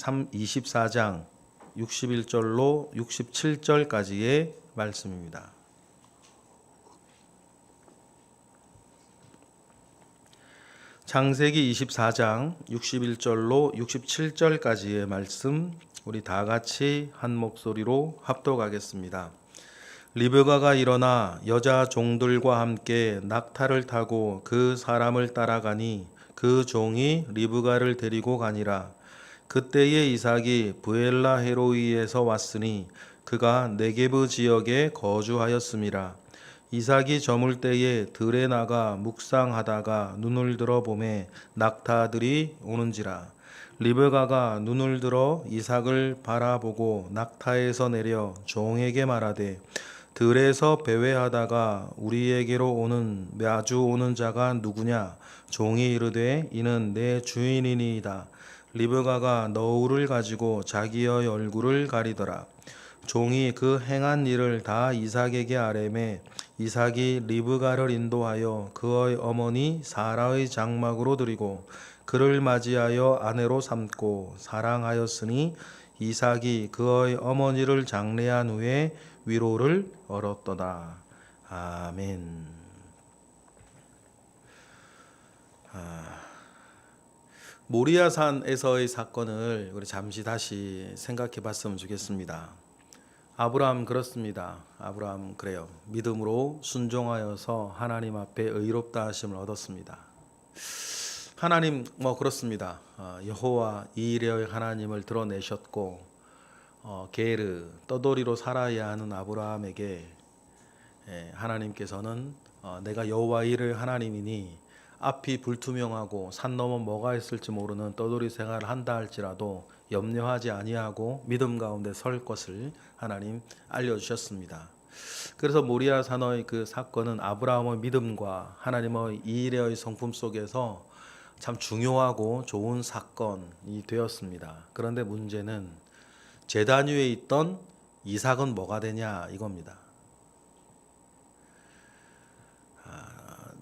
24장 61절로 67절까지의 말씀입니다. 창세기 24장 61절로 67절까지의 말씀 우리 다 같이 한 목소리로 합독하겠습니다. 리브가가 일어나 여자 종들과 함께 낙타를 타고 그 사람을 따라가니 그 종이 리브가를 데리고 가니라. 그때에 이삭이 부엘라 헤로이에서 왔으니 그가 네게브 지역에 거주하였음이라. 이삭이 저물 때에 들에 나가 묵상하다가 눈을 들어 보매 낙타들이 오는지라. 리브가가 눈을 들어 이삭을 바라보고 낙타에서 내려 종에게 말하되 들에서 배회하다가 우리에게로 오는 마주 오는 자가 누구냐 종이 이르되 이는 내 주인이니이다 리브가가 너울을 가지고 자기의 얼굴을 가리더라 종이 그 행한 일을 다 이삭에게 아뢰매 이삭이 리브가를 인도하여 그의 어머니 사라의 장막으로 드리고 그를 맞이하여 아내로 삼고 사랑하였으니 이삭이 그의 어머니를 장례한 후에 위로를 얻었도다. 아멘. 아, 모리아산에서의 사건을 우리 잠시 다시 생각해 봤으면 좋겠습니다. 아브라함 그렇습니다. 아브라함 그래요. 믿음으로 순종하여서 하나님 앞에 의롭다 하심을 얻었습니다. 하나님 뭐 그렇습니다. 어, 여호와 이레의 하나님을 드러내셨고 어, 게르 떠돌이로 살아야 하는 아브라함에게 예, 하나님께서는 어, 내가 여호와 이레의 하나님이니 앞이 불투명하고 산 넘어 뭐가 있을지 모르는 떠돌이 생활을 한다 할지라도 염려하지 아니하고 믿음 가운데 설 것을 하나님 알려주셨습니다. 그래서 모리아 산의 그 사건은 아브라함의 믿음과 하나님의 이레의 성품 속에서 참 중요하고 좋은 사건이 되었습니다. 그런데 문제는 재단 위에 있던 이삭은 뭐가 되냐 이겁니다.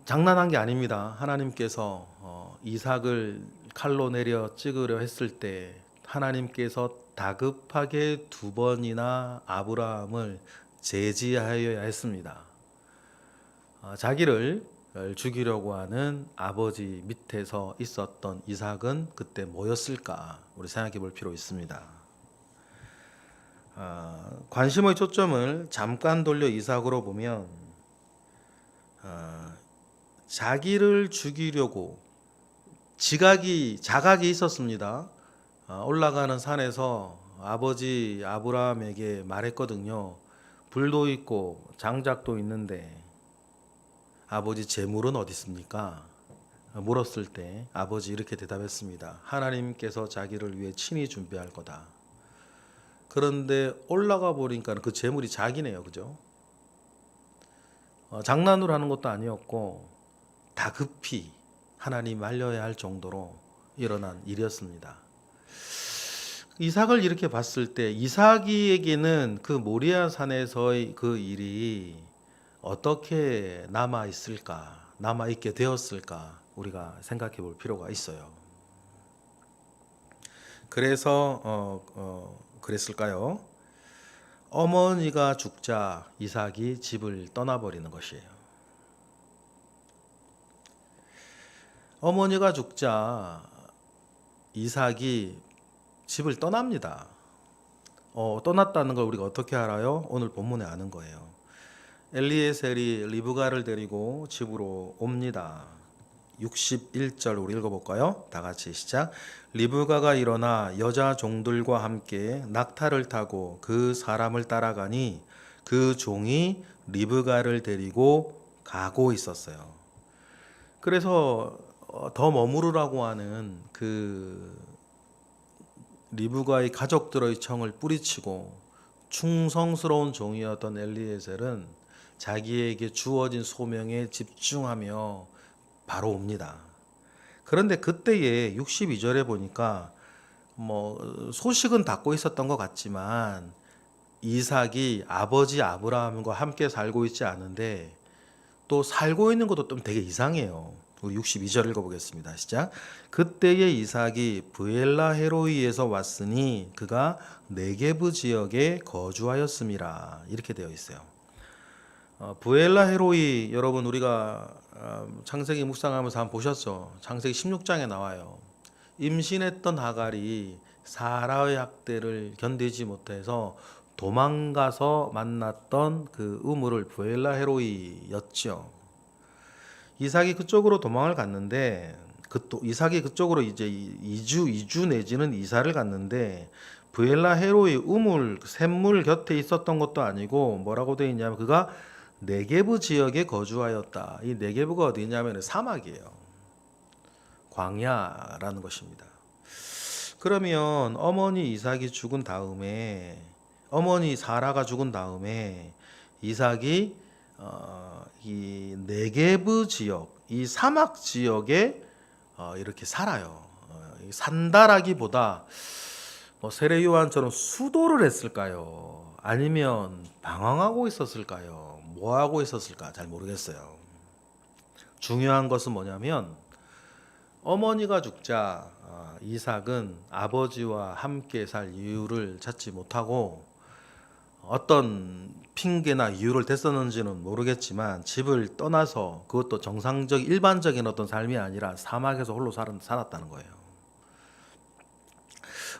장난한 게 아닙니다. 하나님께서 어, 이삭을 칼로 내려 찍으려 했을 때 하나님께서 다급하게 두 번이나 아브라함을 제지하여야 했습니다. 어, 자기를 죽이려고 하는 아버지 밑에서 있었던 이삭은 그때 뭐였을까? 우리 생각해 볼 필요 있습니다. 어, 관심의 초점을 잠깐 돌려 이삭으로 보면 어, 자기를 죽이려고 지각이 자각이 있었습니다. 어, 올라가는 산에서 아버지 아브라함에게 말했거든요. 불도 있고 장작도 있는데 아버지 재물은 어디 있습니까? 물었을 때 아버지 이렇게 대답했습니다. 하나님께서 자기를 위해 친히 준비할 거다. 그런데 올라가 보니까 그 재물이 자기네요, 그죠? 어, 장난으로 하는 것도 아니었고 다급히 하나님 알려야 할 정도로 일어난 일이었습니다. 이삭을 이렇게 봤을 때 이삭이에게는 그 모리아 산에서의 그 일이 어떻게 남아 있을까, 남아 있게 되었을까 우리가 생각해 볼 필요가 있어요. 그래서 어, 어, 그랬을까요? 어머니가 죽자 이삭이 집을 떠나버리는 것이에요. 어머니가 죽자 이삭이 집을 떠납니다. 어, 떠났다는 걸 우리가 어떻게 알아요? 오늘 본문에 아는 거예요. 엘리에셀이 리브가를 데리고 집으로 옵니다. 61절 우리 읽어볼까요? 다 같이 시작. 리브가가 일어나 여자 종들과 함께 낙타를 타고 그 사람을 따라가니 그 종이 리브가를 데리고 가고 있었어요. 그래서 어, 더 머무르라고 하는 그 리브가의 가족들의 청을 뿌리치고 충성스러운 종이었던 엘리에셀은 자기에게 주어진 소명에 집중하며 바로 옵니다. 그런데 그때에 62절에 보니까 뭐 소식은 닫고 있었던 것 같지만 이삭이 아버지 아브라함과 함께 살고 있지 않은데 또 살고 있는 것도 좀 되게 이상해요. 우리 62절 읽어보겠습니다. 시작. 그때의 이삭이 브엘라 헤로이에서 왔으니 그가 네게브 지역에 거주하였음이라 이렇게 되어 있어요. 어, 브엘라 헤로이 여러분 우리가 어, 창세기 묵상하면서 한번 보셨죠? 창세기 16장에 나와요. 임신했던 하갈이 사라의 학대를 견디지 못해서 도망가서 만났던 그 우물을 브엘라 헤로이였죠. 이삭이 그쪽으로 도망을 갔는데 그 또 이삭이 그쪽으로 이제 이주 이주 내지는 이사를 갔는데 브엘라 헤로이 우물 샘물 곁에 있었던 것도 아니고 뭐라고 되어 있냐면 그가 네게브 지역에 거주하였다. 이 네게브가 어디냐면 사막이에요. 광야라는 것입니다. 그러면 어머니 이삭이 죽은 다음에 어머니 사라가 죽은 다음에 이삭이 어, 이 네게브 지역, 이 사막 지역에 어, 이렇게 살아요. 어, 이 산다라기보다 뭐 세례 요한처럼 수도를 했을까요? 아니면 방황하고 있었을까요? 뭐 하고 있었을까? 잘 모르겠어요. 중요한 것은 뭐냐면 어머니가 죽자 어, 이삭은 아버지와 함께 살 이유를 찾지 못하고 어떤 핑계나 이유를 댔었는지는 모르겠지만 집을 떠나서 그것도 정상적 일반적인 어떤 삶이 아니라 사막에서 홀로 살- 살았다는 거예요.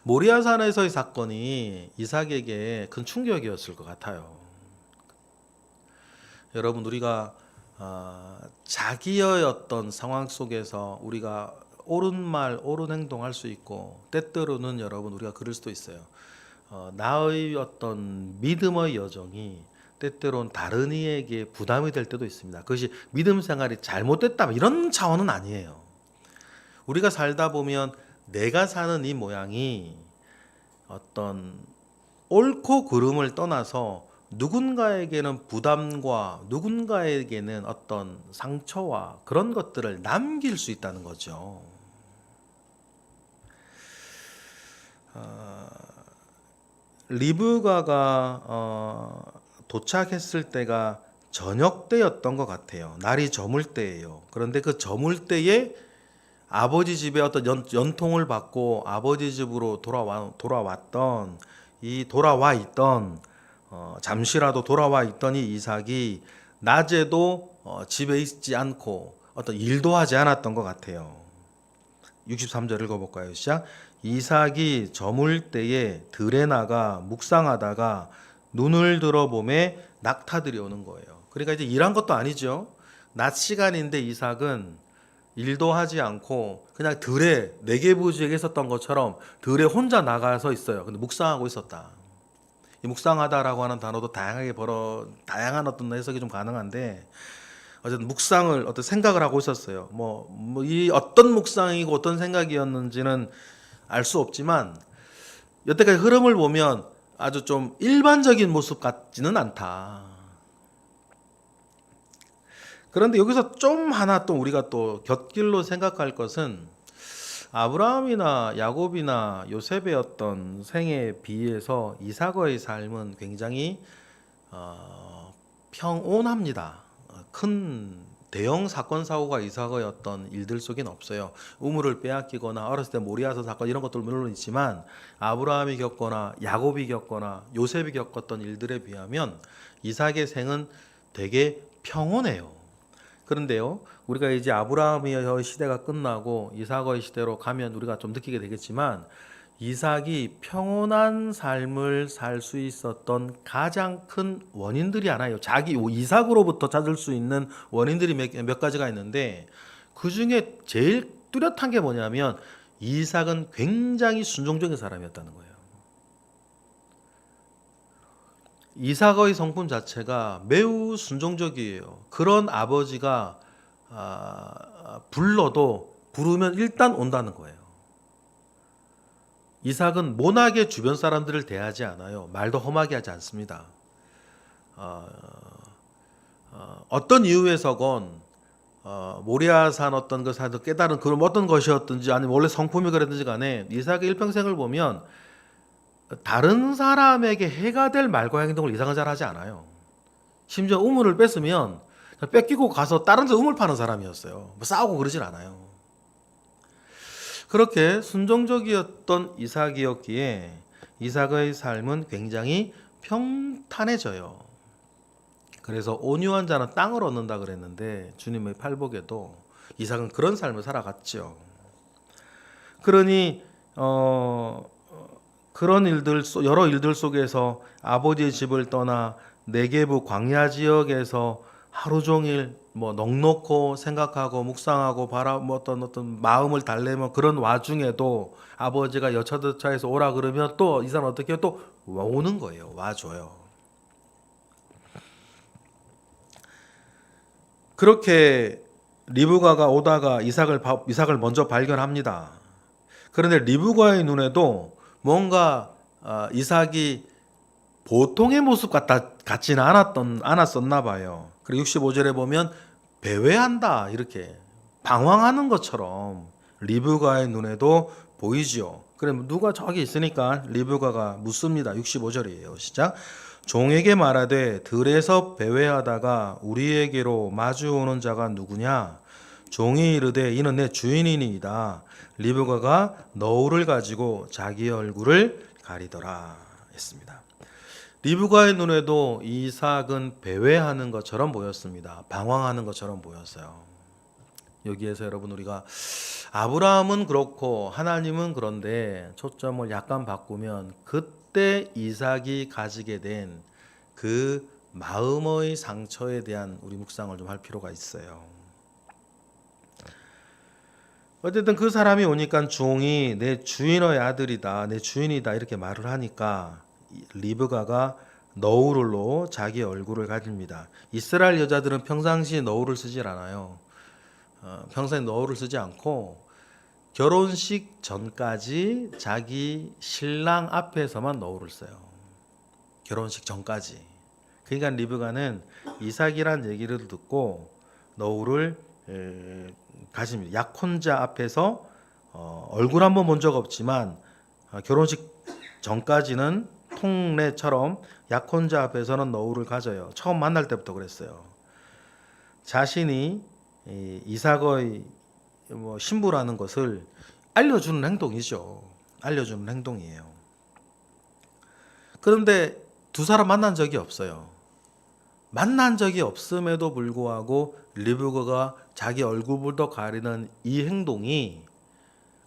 모리아산에서의 사건이 이삭에게 큰 충격이었을 것 같아요. 여러분 우리가 어, 자기의 어떤 상황 속에서 우리가 옳은 말, 옳은 행동할 수 있고 때때로는 여러분 우리가 그럴 수도 있어요. 어, 나의 어떤 믿음의 여정이 때때로는 다른 이에게 부담이 될 때도 있습니다. 그것이 믿음 생활이 잘못됐다 뭐 이런 차원은 아니에요. 우리가 살다 보면 내가 사는 이 모양이 어떤 옳고 그름을 떠나서 누군가에게는 부담과 누군가에게는 어떤 상처와 그런 것들을 남길 수 있다는 거죠. 어, 리브가가 어, 도착했을 때가 저녁 때였던 것 같아요. 날이 저물 때예요. 그런데 그 저물 때에 아버지 집에 어떤 연, 연통을 받고 아버지 집으로 돌아와, 돌아왔던 이 돌아와 있던 어, 잠시라도 돌아와 있던 이 이삭이 낮에도 어, 집에 있지 않고 어떤 일도 하지 않았던 것 같아요. 63절 읽어볼까요? 시작. 이삭이 저물 때에 들에 나가 묵상하다가 눈을 들어봄에 낙타들이 오는 거예요. 그러니까 이제 일한 것도 아니죠. 낮 시간인데 이삭은 일도 하지 않고 그냥 들에 네개부 지역에 있었던 것처럼 들에 혼자 나가서 있어요. 근데 묵상하고 있었다. 이 묵상하다라고 하는 단어도 다양하게 벌어 다양한 어떤 해석이 좀 가능한데 어쨌든 묵상을 어떤 생각을 하고 있었어요. 뭐 이 어떤 묵상이고 어떤 생각이었는지는 알 수 없지만 여태까지 흐름을 보면 아주 좀 일반적인 모습 같지는 않다. 그런데 여기서 좀 하나 또 우리가 또 곁길로 생각할 것은 아브라함이나 야곱이나 요셉의 어떤 생에 비해서 이삭의 삶은 굉장히 어, 평온합니다. 어, 큰 대형 사건 사고가 어떤 일들 속엔 없어요. 우물을 빼앗기거나 어렸을 때 모리아서 사건 이런 것들 물론 있지만 아브라함이 겪거나 야곱이 겪거나 요셉이 겪었던 일들에 비하면 이삭의 생은 되게 평온해요. 그런데요, 우리가 이제 아브라함의 시대가 끝나고 이삭의 시대로 가면 우리가 좀 느끼게 되겠지만 이삭이 평온한 삶을 살 수 있었던 가장 큰 원인들이 하나예요. 자기 이삭으로부터 찾을 수 있는 원인들이 몇, 몇 가지가 있는데 그 중에 제일 뚜렷한 게 뭐냐면 이삭은 굉장히 순종적인 사람이었다는 거예요. 이삭의 성품 자체가 매우 순종적이에요. 그런 아버지가 아, 불러도 부르면 일단 온다는 거예요. 이삭은 모나게 주변 사람들을 대하지 않아요. 말도 험하게 하지 않습니다. 어, 어, 떤 이유에서건 어, 모리아산 어떤 것을 깨달은 그런 어떤 것이었든지 아니면 원래 성품이 그랬든지 간에 이삭의 일평생을 보면 다른 사람에게 해가 될 말과 행동을 이상은 잘 하지 않아요. 심지어 우물을 뺐으면 뺏기고 가서 다른 데 우물 파는 사람이었어요. 뭐 싸우고 그러진 않아요. 그렇게 순종적이었던 이삭이었기에 이삭의 삶은 굉장히 평탄해져요. 그래서 온유한 자는 땅을 얻는다 그랬는데 주님의 팔복에도 이삭은 그런 삶을 살아갔죠. 그러니 어 그런 일들 속- 여러 일들 속에서 아버지의 집을 떠나 네게부 광야 지역에서 하루 종일 뭐 넉넉고 생각하고 묵상하고 바라 뭐 어떤 어떤 마음을 달래면 그런 와중에도 아버지가 여차저차해서 오라 그러면 또 이 사람 어떻게? 또 오는 거예요. 와줘요. 그렇게 리브가가 오다가 이삭을 바- 이삭을 먼저 발견합니다. 그런데 리브가의 눈에도 뭔가 아, 이삭이 보통의 모습 같다 같지는 않았던 않았었나 봐요. 그리고 65절에 보면 배회한다 이렇게 방황하는 것처럼 리브가의 눈에도 보이지요. 그럼 누가 저기 있으니까 리브가가 묻습니다. 65절이에요. 시작. 종에게 말하되 들에서 배회하다가 우리에게로 마주오는 자가 누구냐? 종이 이르되 이는 내 주인이니이다. 리브가가 너울을 가지고 자기 얼굴을 가리더라 했습니다. 리브가의 눈에도 이삭은 배회하는 것처럼 보였습니다. 방황하는 것처럼 보였어요. 여기에서 여러분 우리가 아브라함은 그렇고 하나님은 그런데 초점을 약간 바꾸면 그때 이삭이 가지게 된 그 마음의 상처에 대한 우리 묵상을 좀 할 필요가 있어요. 어쨌든 그 사람이 오니까 종이 내 주인의 아들이다, 내 주인이다 이렇게 말을 하니까 이 리브가가 너울로 자기 얼굴을 가립니다. 이스라엘 여자들은 평상시에 너울을 쓰질 않아요. 어, 평소에 너울을 쓰지 않고 결혼식 전까지 자기 신랑 앞에서만 너울을 써요. 결혼식 전까지. 그러니까 리브가는 이삭이란 얘기를 듣고 너울을 에, 가집니다. 약혼자 앞에서 어, 얼굴 한번 본 적 없지만 어, 결혼식 전까지는 통례처럼 약혼자 앞에서는 너울을 가져요. 처음 만날 때부터 그랬어요. 자신이 이 이삭의 뭐 신부라는 것을 알려주는 행동이죠. 알려주는 행동이에요. 그런데 두 사람 만난 적이 없어요. 만난 적이 없음에도 불구하고 리브가가 자기 얼굴부터 가리는 이 행동이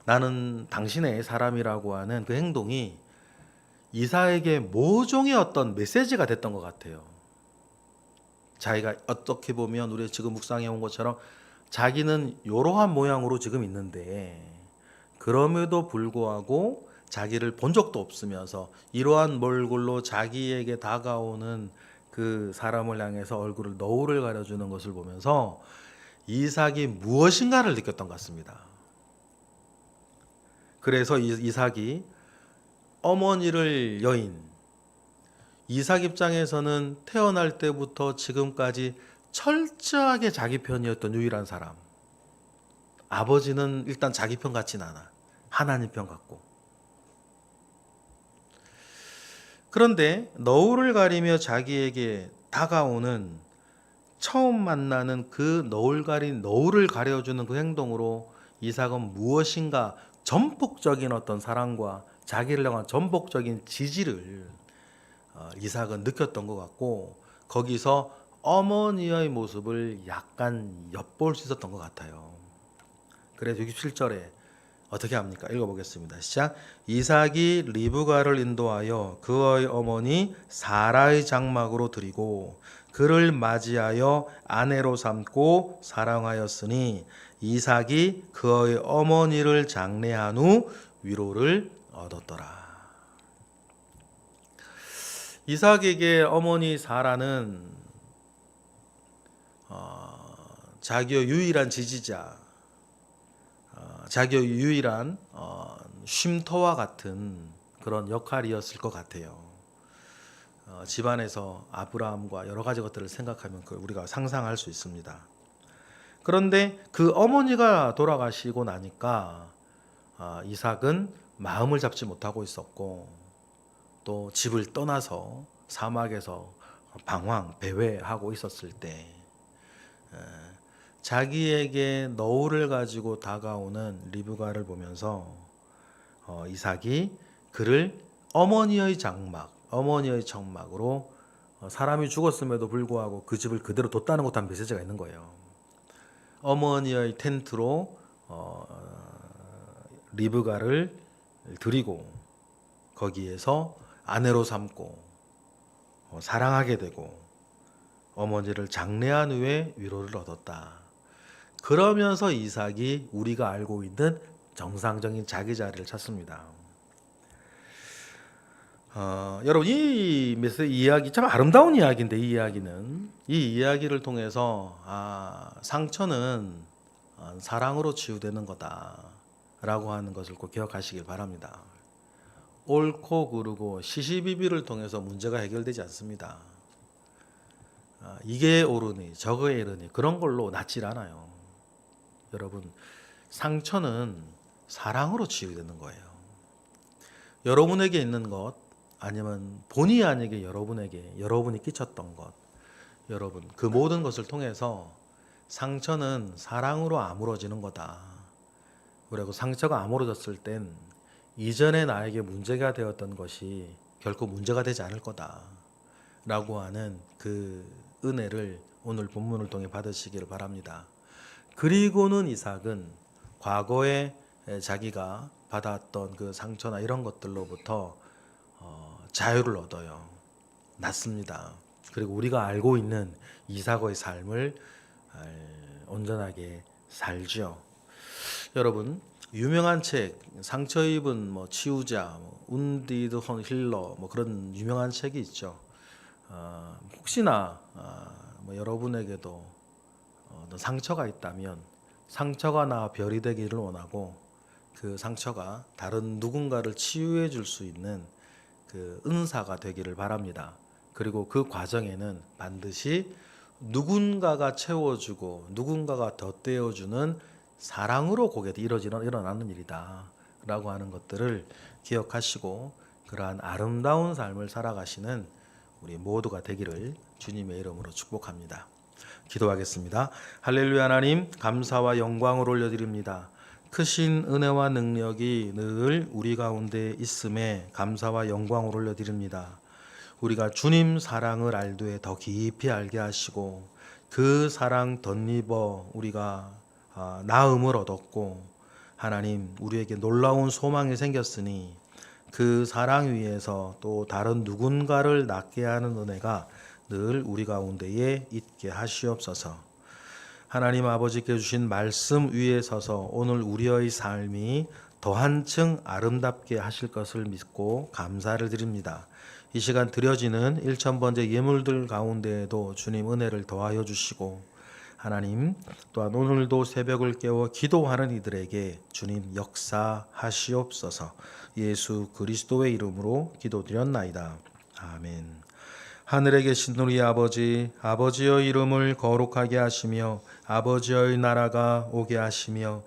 나는 당신의 사람이라고 하는 그 행동이 이사에게 모종의 어떤 메시지가 됐던 것 같아요. 자기가 어떻게 보면 우리 지금 묵상해 온 것처럼 자기는 이러한 모양으로 지금 있는데 그럼에도 불구하고 자기를 본 적도 없으면서 이러한 얼굴로 자기에게 다가오는 그 사람을 향해서 얼굴을 너울을 가려주는 것을 보면서 이삭이 무엇인가를 느꼈던 것 같습니다. 그래서 이- 이삭이 어머니를 여인 이삭 입장에서는 태어날 때부터 지금까지 철저하게 자기 편이었던 유일한 사람. 아버지는 일단 자기 편 같진 않아. 하나님 편 같고. 그런데 너울을 가리며 자기에게 다가오는 처음 만나는 그 너울 가린 너울을 가려주는 그 행동으로 이삭은 무엇인가 전폭적인 어떤 사랑과 자기를 향한 전폭적인 지지를 어, 이삭은 느꼈던 것 같고 거기서 어머니의 모습을 약간 엿볼 수 있었던 것 같아요. 그래서 67절에 어떻게 합니까? 읽어보겠습니다. 시작. 이삭이 리브가를 인도하여 그의 어머니 사라의 장막으로 드리고 그를 맞이하여 아내로 삼고 사랑하였으니 이삭이 그의 어머니를 장례한 후 위로를 얻었더라. 이삭에게 어머니 사라는 어, 자기의 유일한 지지자, 어, 자기의 유일한 어, 쉼터와 같은 그런 역할이었을 것 같아요. 어, 집안에서 아브라함과 여러 가지 것들을 생각하면 그 우리가 상상할 수 있습니다. 그런데 그 어머니가 돌아가시고 나니까 아, 이삭은 마음을 잡지 못하고 있었고 또 집을 떠나서 사막에서 방황 배회하고 있었을 때 에, 자기에게 너울을 가지고 다가오는 리브가를 보면서 어, 이삭이 그를 어머니의 장막, 어머니의 장막으로 어, 사람이 죽었음에도 불구하고 그 집을 그대로 뒀다는 것도 한 메시지가 있는 거예요. 어머니의 텐트로 어, 리브가를 드리고 거기에서 아내로 삼고 어, 사랑하게 되고 어머니를 장례한 후에 위로를 얻었다. 그러면서 이삭이 우리가 알고 있는 정상적인 자기 자리를 찾습니다. 어, 여러분 이 메시 이야기 참 아름다운 이야기인데 이 이야기는 이 이야기를 통해서 아, 상처는 어, 사랑으로 치유되는 거다 라고 하는 것을 꼭 기억하시길 바랍니다. 옳고 그르고 시시비비를 통해서 문제가 해결되지 않습니다. 아, 이게 옳으니 저거에 이르니 그런 걸로 낫질 않아요. 여러분 상처는 사랑으로 치유되는 거예요. 여러분에게 있는 것 아니면 본의 아니게 여러분에게 여러분이 끼쳤던 것 여러분 그 모든 것을 통해서 상처는 사랑으로 아물어지는 거다. 그리고 상처가 아물어졌을 땐 이전에 나에게 문제가 되었던 것이 결코 문제가 되지 않을 거다 라고 하는 그 은혜를 오늘 본문을 통해 받으시기를 바랍니다. 그리고는 이삭은 과거에 자기가 받았던 그 상처나 이런 것들로부터 어, 자유를 얻어요. 낫습니다. 그리고 우리가 알고 있는 이삭의 삶을 알, 온전하게 살죠. 여러분 유명한 책 상처 입은 뭐 치유자, 뭐, 운디드 헌 힐러 뭐 그런 유명한 책이 있죠. 어, 혹시나 어, 뭐 여러분에게도 어, 어떤 상처가 있다면 상처가 나 별이 되기를 원하고 그 상처가 다른 누군가를 치유해 줄 수 있는 그 은사가 되기를 바랍니다. 그리고 그 과정에는 반드시 누군가가 채워주고 누군가가 덧대어주는 사랑으로 그게 이루어지는 일어나는 일이다라고 하는 것들을 기억하시고 그러한 아름다운 삶을 살아가시는 우리 모두가 되기를 주님의 이름으로 축복합니다. 기도하겠습니다. 할렐루야 하나님 감사와 영광을 올려드립니다. 크신 은혜와 능력이 늘 우리 가운데 있음에 감사와 영광을 올려드립니다. 우리가 주님 사랑을 알되 더 깊이 알게 하시고 그 사랑 덧입어 우리가 아, 나음을 얻었고 하나님 우리에게 놀라운 소망이 생겼으니 그 사랑 위에서 또 다른 누군가를 낫게 하는 은혜가 늘 우리 가운데에 있게 하시옵소서. 하나님 아버지께 주신 말씀 위에 서서 오늘 우리의 삶이 더 한층 아름답게 하실 것을 믿고 감사를 드립니다. 이 시간 드려지는 1천번째 예물들 가운데에도 주님 은혜를 더하여 주시고 하나님 또한 오늘도 새벽을 깨워 기도하는 이들에게 주님 역사하시옵소서 예수 그리스도의 이름으로 기도드렸나이다. 아멘. 하늘에 계신 우리 아버지, 아버지의 이름을 거룩하게 하시며 아버지의 나라가 오게 하시며